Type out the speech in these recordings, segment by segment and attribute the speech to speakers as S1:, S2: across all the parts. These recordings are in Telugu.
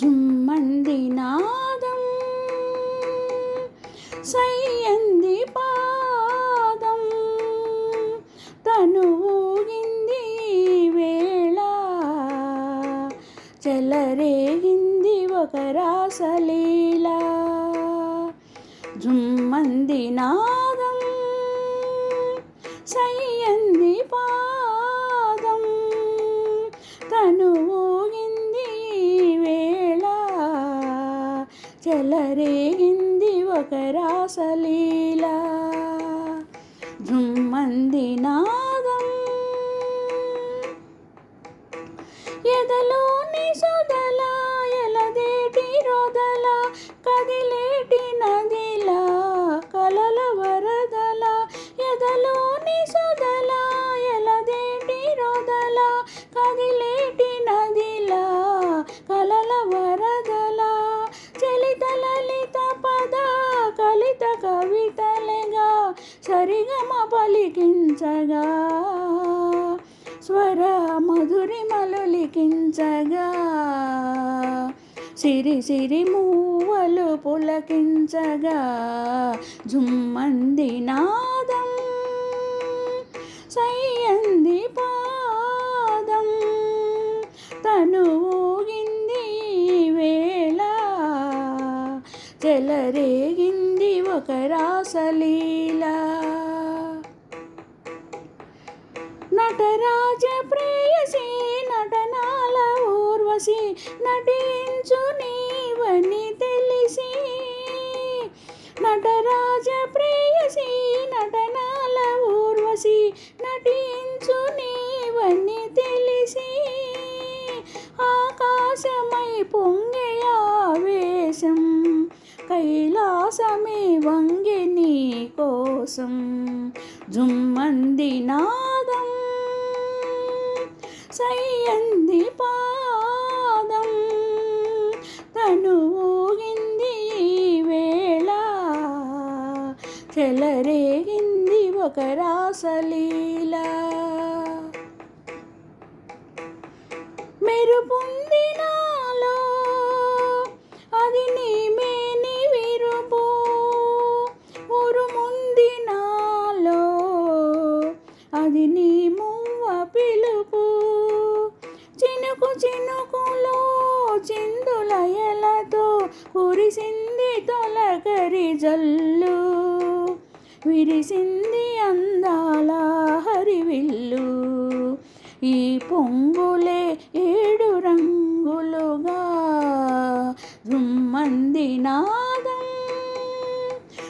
S1: జుమ్మంది నాదం సయ్యంది పాదం. తను ఊగింది వేళ చెలరేగింది ఒక రాసలీల జుమ్మంది నాదం సయ్యంది పాదం చెలరేగింది ఒక రాసలీల. జుమ్మంది నాగం. ఎదలోని సుధ కవితలుగా సరిగమ పలికించగా. స్వర మధురిమలు లిఖించగా సిరి సిరి మూవలు పులకించగా. జుమ్మంది నాదం సయ్యంది పాదం. తను ఊగింది వేళ చెలరేగి ఒక రాసలీల నటరాజ ప్రేయసి నటనాల ఊర్వశి నటించు నీవని తెలిసి. నటరాజ ప్రేయసి నటనాల ఊర్వశి నటించు నీవని తెలిసి. ఆకాశమై పొంగి కైలాసమే వంగి నీ కోసం జుమ్మంది నాదం సయ్యంది పాదం. తను ఊగింది వేళ చెలరేగింది ఒక రాసలీల. మెరుపుంది చినుకులో చిందులయలతో కురిసింది తొలకరి జల్లు. విరిసింది అందాల హరివిల్లు. ఈ పొంగులే ఏడు రంగులుగా రుమ్మంది నాదం.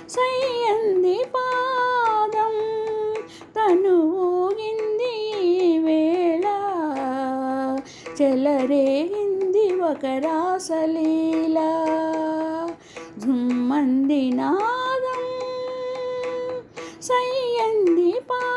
S1: సయ్యంది పా చెలరేంది ఒక రాసలీల. జుమ్మంది నాదం సయ్యంది పా